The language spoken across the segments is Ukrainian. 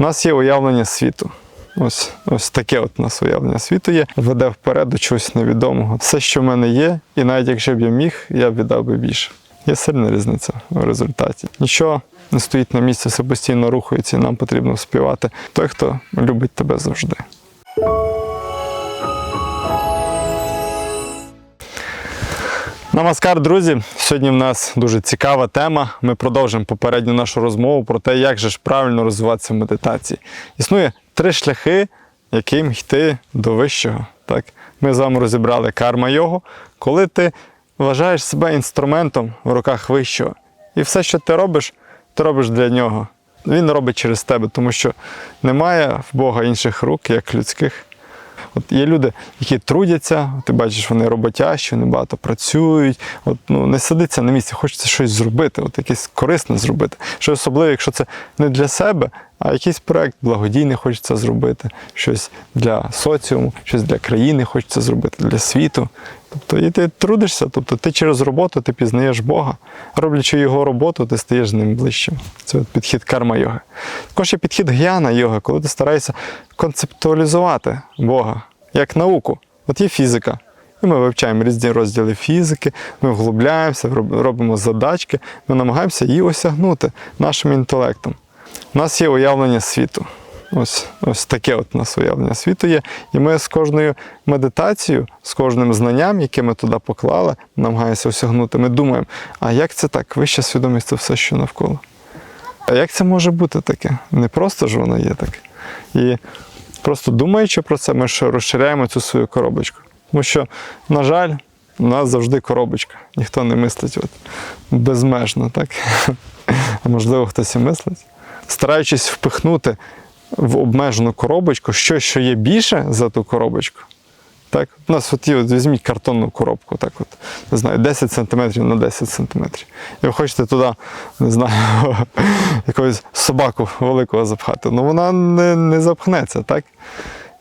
У нас є уявлення світу. Ось, ось таке от у нас уявлення світу є, веде вперед до чогось невідомого. Все, що в мене є, і навіть якщо б я міг, я б віддав би більше. Є сильна різниця в результаті. Нічого не стоїть на місці, все постійно рухається, і нам потрібно співати. Той, хто любить тебе завжди. Намаскар, друзі! Сьогодні в нас дуже цікава тема. Ми продовжимо попередню нашу розмову про те, як же ж правильно розвиватися в медитації. Існує три шляхи, яким йти до вищого. Так? Ми з вами розібрали карма йогу, коли ти вважаєш себе інструментом в руках вищого. І все, що ти робиш, ти робиш для нього. Він робить через тебе, тому що немає в Бога інших рук, як людських. От є люди, які трудяться, ти бачиш, вони роботящі, вони багато працюють. От, ну, не сидиться на місці, хочеться щось зробити, от якесь корисне зробити. Що особливо, якщо це не для себе, а якийсь проект благодійний хочеться зробити, щось для соціуму, щось для країни хочеться зробити, для світу. Тобто і ти трудишся, тобто ти через роботу ти пізнаєш Бога. Роблячи його роботу, ти стаєш з ним ближчим. Це от підхід карма йоги. Також є підхід гьяна йоги, коли ти стараєшся концептуалізувати Бога як науку. От є фізика. І ми вивчаємо різні розділи фізики, ми вглубляємося, робимо задачки, ми намагаємося її осягнути нашим інтелектом. У нас є уявлення світу. Ось, ось таке от нас уявлення світу є. І ми з кожною медитацією, з кожним знанням, яке ми туди поклали, намагаємося осягнути. Ми думаємо, а як це так? Вища свідомість це все, що навколо. А як це може бути таке? Не просто ж воно є таке. І просто думаючи про це, ми ще розширяємо цю свою коробочку. Тому що, на жаль, у нас завжди коробочка. Ніхто не мислить от безмежно, так? А можливо, хтось і мислить. Стараючись впихнути в обмежену коробочку щось, що є більше за ту коробочку. Так, у нас от є, от візьміть картонну коробку, так от, не знаю, 10 см на 10 см. І ви хочете туди, не знаю, якогось собаку великого запхати. Ну вона не, не запхнеться, так?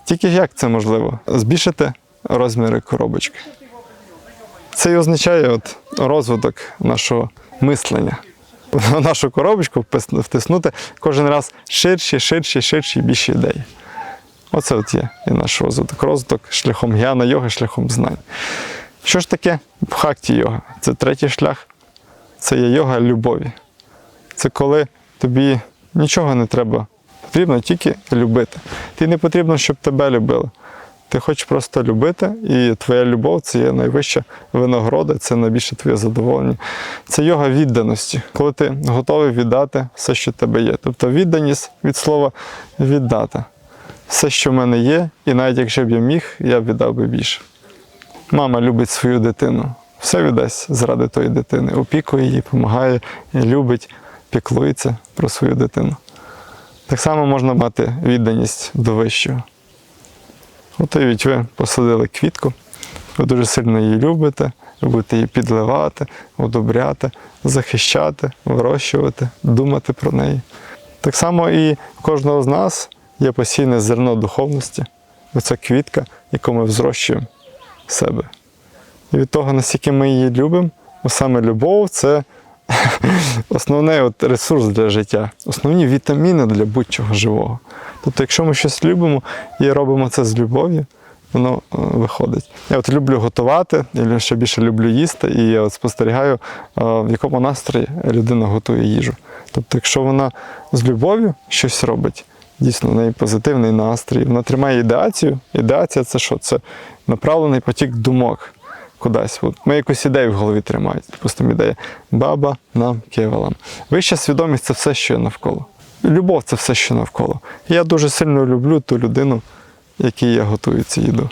Тільки як це можливо? Збільшити розміри коробочки. Це і означає от розвиток нашого мислення. В нашу коробочку втиснути кожен раз ширші, ширші, ширші, більші ідеї. Оце от є і наш розвиток. Розвиток шляхом гьяна йоги, шляхом знань. Що ж таке бхакті йога? Це третій шлях. Це є йога любові. Це коли тобі нічого не треба. Потрібно тільки любити. Ти не потрібно, щоб тебе любили. Ти хочеш просто любити, і твоя любов це є найвища винагорода, це найбільше твоє задоволення. Це йога відданості, коли ти готовий віддати все, що в тебе є. Тобто відданість від слова віддати. Все, що в мене є, і навіть якщо б я міг, я б віддав би більше. Мама любить свою дитину, все віддасть заради тої дитини, опікує її, допомагає, любить, піклується про свою дитину. Так само можна мати відданість до вищого. От ви посадили квітку, ви дуже сильно її любите, ви будете її підливати, одобряти, захищати, вирощувати, думати про неї. Так само і у кожного з нас є постійне зерно духовності, оця квітка, яку ми взрощуємо в себе. І від того, наскільки ми її любимо, саме любов це основний от ресурс для життя, основні вітаміни для будь-чого живого. Тобто, якщо ми щось любимо і робимо це з любов'ю, воно е, виходить. Я от люблю готувати, я ще більше люблю їсти, і я от спостерігаю, е, в якому настрої людина готує їжу. Тобто, якщо вона з любов'ю щось робить, дійсно в неї позитивний настрій, вона тримає ідеацію. Ідеація це що? Це направлений потік думок кудись. От ми якусь ідею в голові тримаємо. Допустимо, ідея баба нам кевалам. Вища свідомість це все, що є навколо. Любов це все, що навколо. Я дуже сильно люблю ту людину, якій я готую цю їду.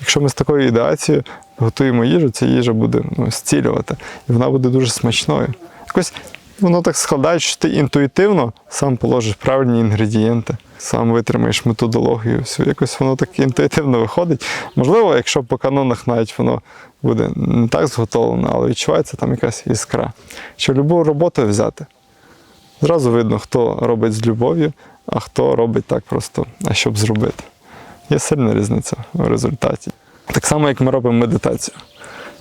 Якщо ми з такою ідеацією готуємо їжу, ця їжа буде ну, зцілювати, і вона буде дуже смачною. Якось воно так складається, що ти інтуїтивно сам положиш правильні інгредієнти, сам витримаєш методологію. Якось воно так інтуїтивно виходить. Можливо, якщо по канонах навіть воно буде не так зготовлено, але відчувається там якась іскра. Що любу роботу взяти. Зразу видно, хто робить з любов'ю, а хто робить так просто, а щоб зробити. Є сильна різниця в результаті. Так само, як ми робимо медитацію.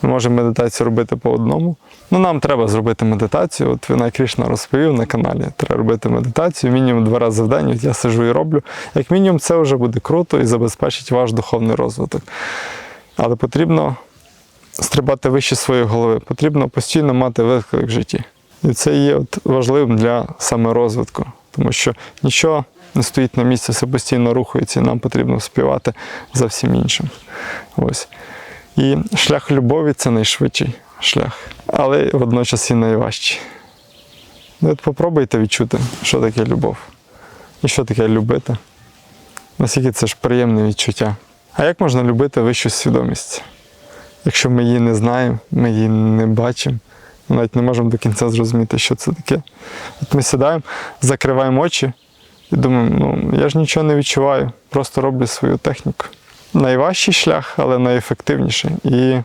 Ми можемо медитацію робити по одному. Ну, нам треба зробити медитацію. От Вінай Кришна розповів на каналі. Треба робити медитацію мінімум два рази в день. От я сижу і роблю. Як мінімум, це вже буде круто і забезпечить ваш духовний розвиток. Але потрібно стрибати вище своєї голови. Потрібно постійно мати виклик в житті. І це є от важливим для саме розвитку, тому що нічого не стоїть на місці, все постійно рухається, і нам потрібно співати за всім іншим. Ось. І шлях любові це найшвидший шлях, але водночас і найважчий. Ну, от попробуйте відчути, що таке любов і що таке любити. Наскільки це ж приємне відчуття. А як можна любити вищу свідомість? Якщо ми її не знаємо, ми її не бачимо, ми навіть не можемо до кінця зрозуміти, що це таке. От ми сідаємо, закриваємо очі і думаємо, ну я ж нічого не відчуваю, просто роблю свою техніку. Найважчий шлях, але найефективніший. І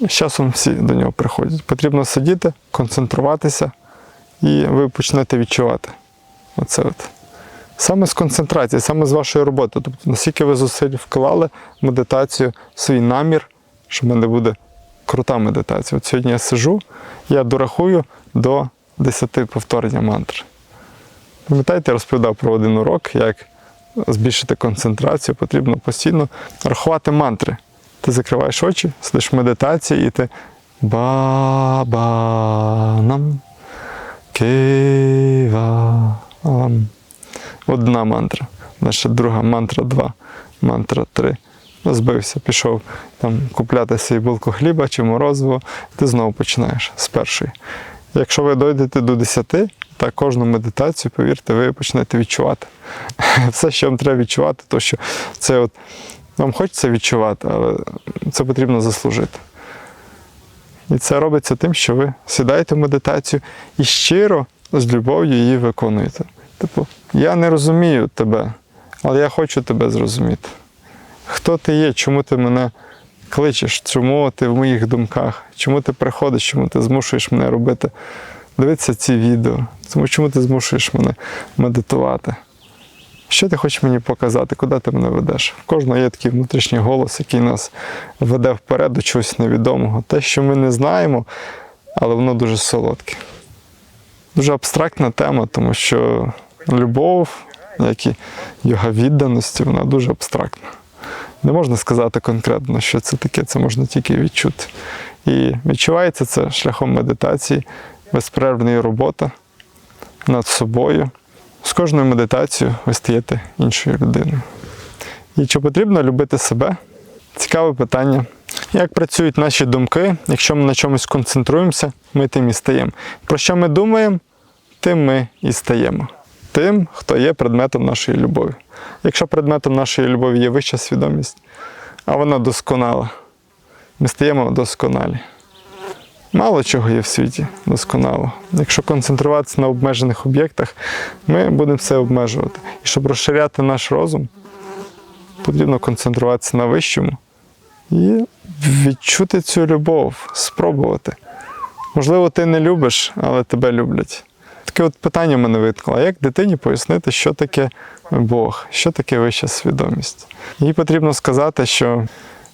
з часом всі до нього приходять. Потрібно сидіти, концентруватися, і ви почнете відчувати. Оце от. Саме з концентрації, саме з вашої роботи. Тобто, наскільки ви зусиль вклали медитацію, свій намір, що в мене буде крута медитація. От сьогодні я сижу, я дорахую до 10 повторення мантр. Пам'ятаєте, я розповідав про один урок, як збільшити концентрацію, потрібно постійно рахувати мантри. Ти закриваєш очі, сидиш в медитації і ти ба-ба-нам, ки-ва-лам. Одна мантра. Наша друга мантра два, мантра три. Ну, Збився, пішов там купляти собі булку хліба чи морозиво, ти знову починаєш з першої. Якщо ви дойдете до 10, так кожну медитацію, повірте, ви почнете відчувати. Все, що вам треба відчувати, то що це от вам хочеться відчувати, але це потрібно заслужити. І це робиться тим, що ви сідаєте в медитацію і щиро з любов'ю її виконуєте. Типу, я не розумію тебе, але я хочу тебе зрозуміти. Хто ти є, чому ти мене кличеш, чому ти в моїх думках, чому ти приходиш, чому ти змушуєш мене робити, дивитися ці відео, тому чому ти змушуєш мене медитувати. Що ти хочеш мені показати, куди ти мене ведеш? В кожного є такий внутрішній голос, який нас веде вперед до чогось невідомого. Те, що ми не знаємо, але воно дуже солодке. Дуже абстрактна тема, тому що любов, як і йога відданості, вона дуже абстрактна. Не можна сказати конкретно, що це таке, це можна тільки відчути. І відчувається це шляхом медитації, безперервної роботи над собою. З кожною медитацією ви стаєте іншою людиною. І чи потрібно любити себе? Цікаве питання. Як працюють наші думки, якщо ми на чомусь концентруємося, ми тим і стаємо. Про що ми думаємо, тим ми і стаємо. Тим, хто є предметом нашої любові. Якщо предметом нашої любові є вища свідомість, а вона досконала, ми стаємо досконалі. Мало чого є в світі досконало. Якщо концентруватися на обмежених об'єктах, ми будемо все обмежувати. І щоб розширяти наш розум, потрібно концентруватися на вищому і відчути цю любов, спробувати. Можливо, ти не любиш, але тебе люблять. Таке от питання мене виникло. Як дитині пояснити, що таке Бог, що таке вища свідомість? Їй потрібно сказати, що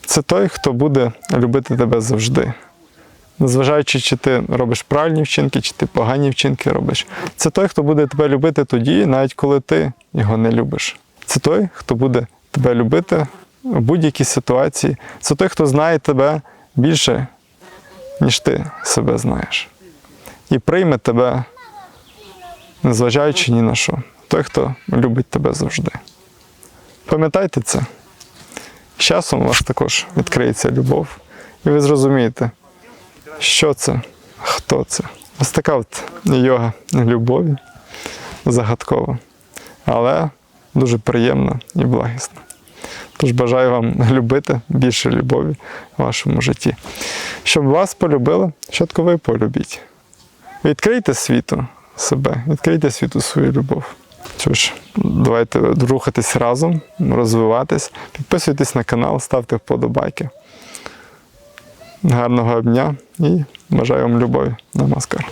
це той, хто буде любити тебе завжди. Незважаючи, чи ти робиш правильні вчинки, чи ти погані вчинки робиш. Це той, хто буде тебе любити тоді, навіть коли ти його не любиш. Це той, хто буде тебе любити в будь-якій ситуації. Це той, хто знає тебе більше, ніж ти себе знаєш. І прийме тебе, незважаючи ні на що. Той, хто любить тебе завжди. Пам'ятайте це. З часом у вас також відкриється любов, і ви зрозумієте, що це, хто це. Ось така от йога любові, загадкова, але дуже приємна і благісна. Тож бажаю вам любити більше любові в вашому житті. Щоб вас полюбили, спочатку ви полюбіть. Відкрийте світу себе, відкрийте світу свою любов. Що ж, давайте рухатись разом, розвиватись, підписуйтесь на канал, ставте вподобайки. Гарного дня і бажаю вам любові. Намаскар.